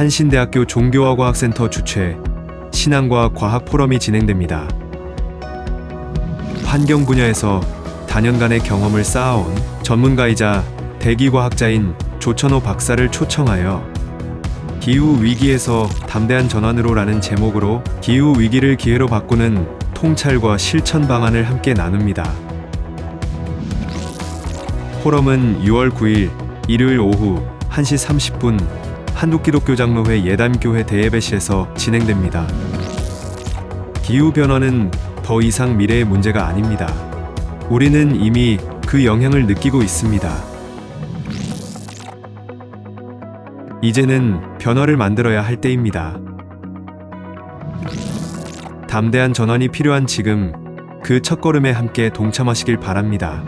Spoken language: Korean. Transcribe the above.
한신대학교 종교화과학센터 주최 신앙과 과학 포럼이 진행됩니다. 환경 분야에서 다년간의 경험을 쌓아온 전문가이자 대기과학자인 조천호 박사를 초청하여 기후 위기에서 담대한 전환으로라는 제목으로 기후 위기를 기회로 바꾸는 통찰과 실천 방안을 함께 나눕니다. 포럼은 6월 9일 일요일 오후 1시 30분 한국기독교장로회 예담교회 대예배실에서 진행됩니다. 기후 변화는 더 이상 미래의 문제가 아닙니다. 우리는 이미 그 영향을 느끼고 있습니다. 이제는 변화를 만들어야 할 때입니다. 담대한 전환이 필요한 지금 그 첫걸음에 함께 동참하시길 바랍니다.